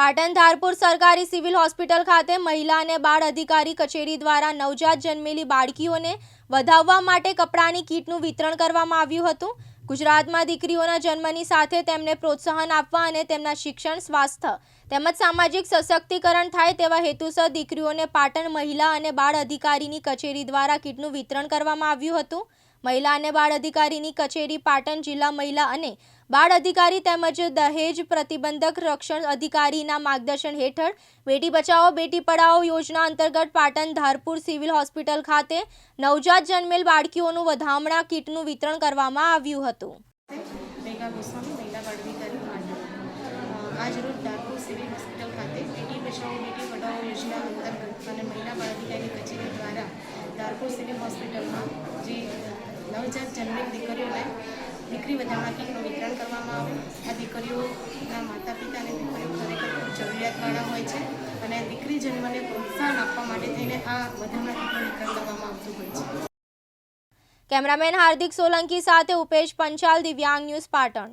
પાટણ ધારપુર સરકારી civil hospital ખાતે મહિલા અને બાળ અધિકારી કચેરી દ્વારા નવજાત જન્મેલી બાળકીઓને વધાવવા માટે કપડાની કીટનું વિતરણ કરવામાં આવ્યું હતું. ગુજરાતમાં દીકરીઓના જન્મની સાથે તેમને પ્રોત્સાહન આપવા અને તેમના શિક્ષણ, સ્વાસ્થ્ય તેમજ સામાજિક સશક્તિકરણ થાય તેવા હેતુસર દીકરીઓને પાટણ મહિલા અને બાળ અધિકારીની કચેરી દ્વારા કીટનું વિતરણ કરવામાં આવ્યું હતું. મહિલા અને બાળ અધિકારીની કચેરી પાટણ જિલ્લા મહિલા અને બાળ અધિકારી તેમજ દહેજ પ્રતિબંધક રક્ષણ અધિકારીના માર્ગદર્શન હેઠળ બેટી બચાવો, બેટી પઢાઓ યોજના અંતર્ગત પાટણ ધારપુર સિવિલ હોસ્પિટલ ખાતે નવજાત જન્મેલ બાળકીઓનું વધામણા કીટનું વિતરણ કરવામાં આવ્યું હતું. આજ ધારપુર સિવિલ હોસ્પિટલ ખાતે બેટી બચાવો, બેટી પઢાઓ યોજના અંતર્ગત અને મહિલા બાળ અધિકારી કચેરી દ્વારા ધારપુર સિવિલ હોસ્પિટલમાં નવજાત જન્મેલ દીકરીઓને દીકરી કીટનું વિતરણ કરવામાં આવે. આ દીકરીઓના માતા પિતા અને દીકરીઓ ખરેખર જરૂરિયાતવાળા હોય છે અને દીકરી જન્મને પ્રોત્સાહન આપવા માટે થઈને આ કીટનું વિતરણ કરવામાં આવતું હોય છે. કેમેરામેન હાર્દિક સોલંકી સાથે ઉપેશ પંચાલ, દિવ્યાંગ ન્યૂઝ પાટણ.